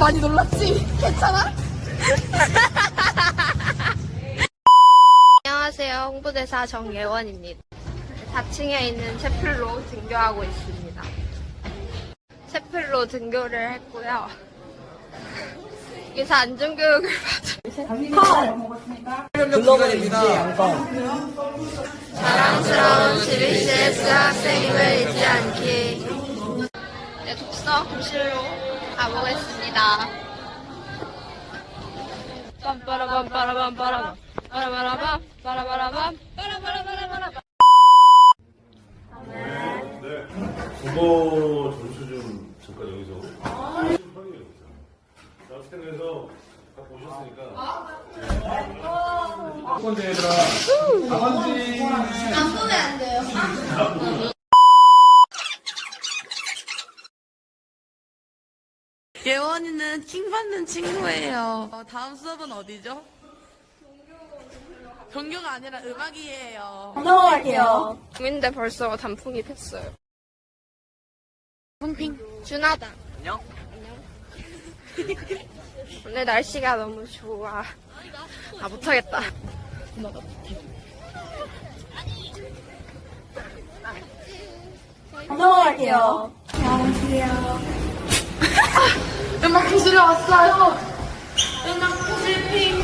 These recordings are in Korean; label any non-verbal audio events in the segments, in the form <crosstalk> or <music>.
많이 놀랐지? 괜찮아? 안녕하세요. 홍보대사 정예원입니다. 4층에 있는 채플로 등교하고 있습니다. 채플로 등교를 했고요. 여기서 안전교육을 받은 자랑스러운 GBCS 학생임을 잊지 않기. 네, 독서 교실로 가보겠습니다. 빰빠라밤 빠라밤 빠라밤 빠라바라밤 빠라바라밤 빠라바라바 국어 점수 좀 잠깐 여기서 좀 확인해 보세요. 나스텐에서 다 보셨으니까. 첫 번째 얘들아. 아버지. 예원이는 킹받는 친구예요. 어, 다음 수업은 어디죠? 종교가 아니라 음악이에요. 넘어갈게요. 근데 벌써 단풍이 폈어요. 핑핑. 준하다. 안녕. <laughs> 오늘 날씨가 너무 좋아. 아, 못하겠다. 넘어갈게요. <laughs> 음악 교실에 왔어요. 음악 교실 핑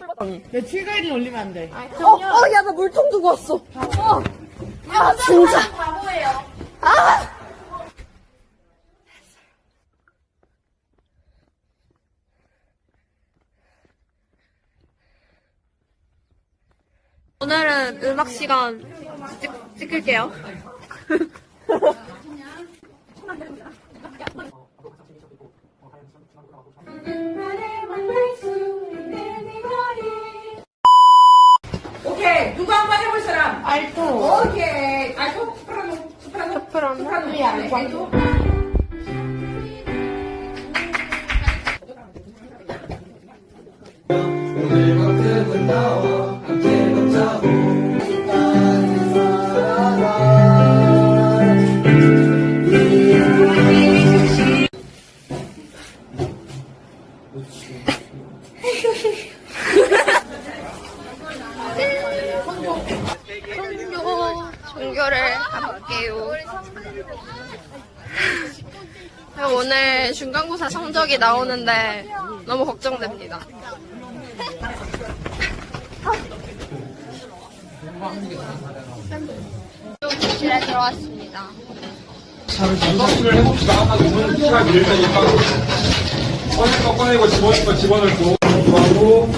자. 내 칠가이를 올리면 안 돼. 어, 어, 야, 나 물통 두고 왔어. 어. 야, 진짜. 바보예요. 아! 오늘은 음악 시간 찍, 찍을게요. <laughs> 알토. 종교, 종교를 가볼게요. 오늘 중간고사 성적이 나오는데 너무 걱정됩니다. 교실에 들어왔습니다. 서술을 해봅시다. 오늘 시간 밀릴 테니까 꺼낼 거 꺼내고 집어넣을 거 집어넣고 하고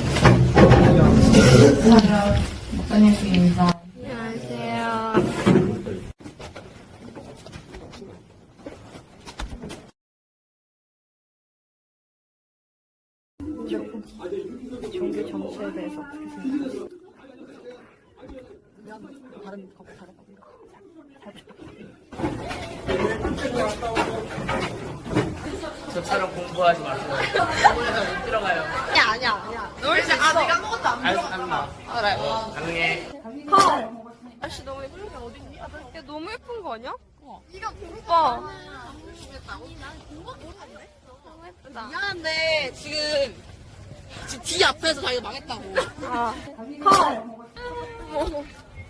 안녕하세요. 정치에 대해서 어떻게 생각하세요? 저처럼 공부하지 마세요. 공부해서 못 들어가요. 아니야 아니야 아니야. 놀수 있어. 아 내가 아무것도 안 알았어, 알아요. 가능해. 아씨 너무 예쁜 게 어딨니? 야 너무 예쁜 거 아니야? 이거 오빠. 너무 예쁘다. 미안한데 지금 지금 뒤 앞에서 자기가 망했다고. 아.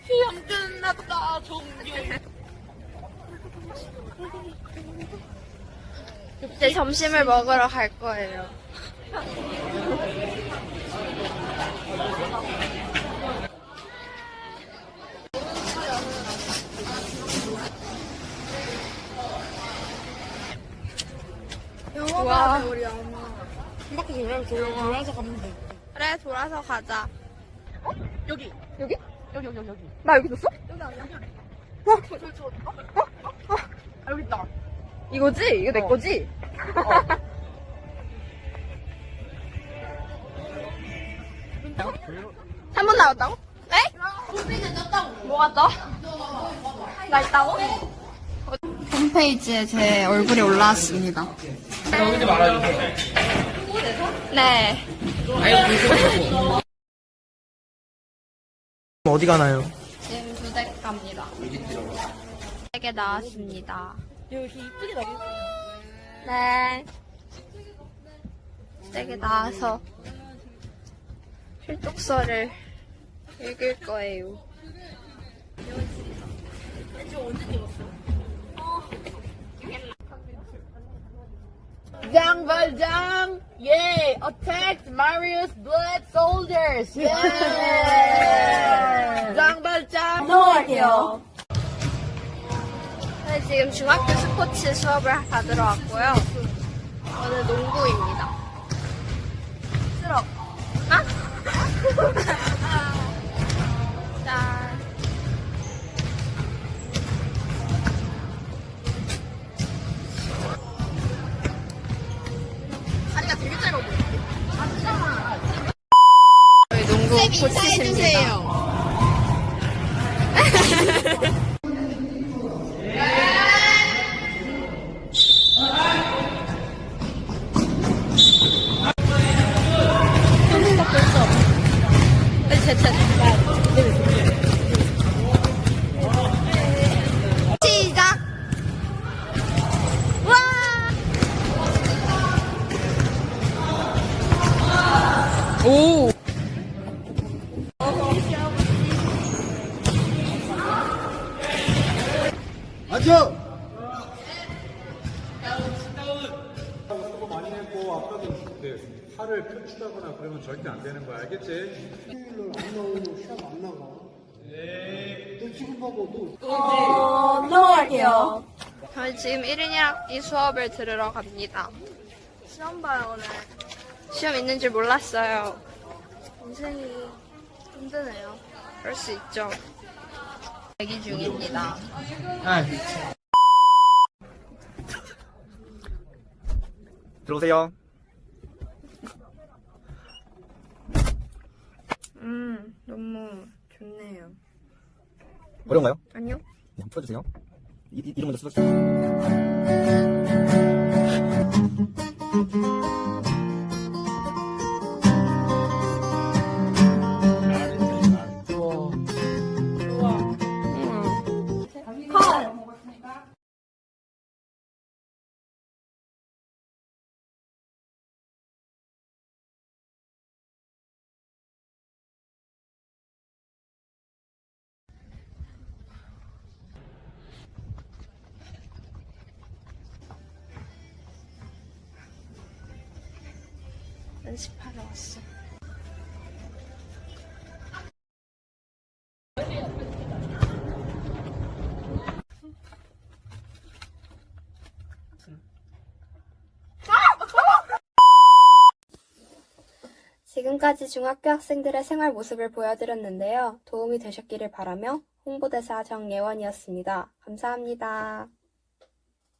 시험 끝났다 종교. 이제 점심을 먹으러 갈 거예요. 영화 우리 엄마. 한 바퀴 돌아서 돌아서 가면 돼. 그래 돌아서 가자. 여기 여기? 여기 여기 여기 여기. 나 여기 있었어? 여기 아니야. 어? 아, 여기 있다. 이거지? 이거 내 거지? 한번 나왔다고? 네? 뭐가 떠? 나 있다고? 홈페이지에 제 얼굴이 올라왔습니다. 여기서 말아주세요. 네. 어디 가나요? 지금 두댁 갑니다. 댁에 나왔습니다. 여기 이쁘게 나게. 네. 댁에 나와서 필독서를 읽을 거예요. Dang Valdang! Yay! Attacked Marius Blood Soldiers! Yay! Dang Valdang! 넘어갈게요. 네, 지금 중학교 스포츠 수업을 받으러 왔고요. 다리가 되게 짧아 보여. 저희 농구 코치 절대 안 되는 거야 알겠지? 저희 지금 1인 1학기 수업을 들으러 갑니다. 시험 봐요, 오늘. 시험 있는 줄 몰랐어요. 인생이 힘드네요. 그럴 수 있죠. 대기 중입니다. 들어오세요. 음, 너무 좋네요. 어려운가요? 아니요? 네, 풀어주세요. 이, 이, 이름 먼저 써주세요. 연습하러 왔어. 지금까지 중학교 학생들의 생활 모습을 보여드렸는데요. 도움이 되셨기를 바라며 홍보대사 정예원이었습니다. 감사합니다.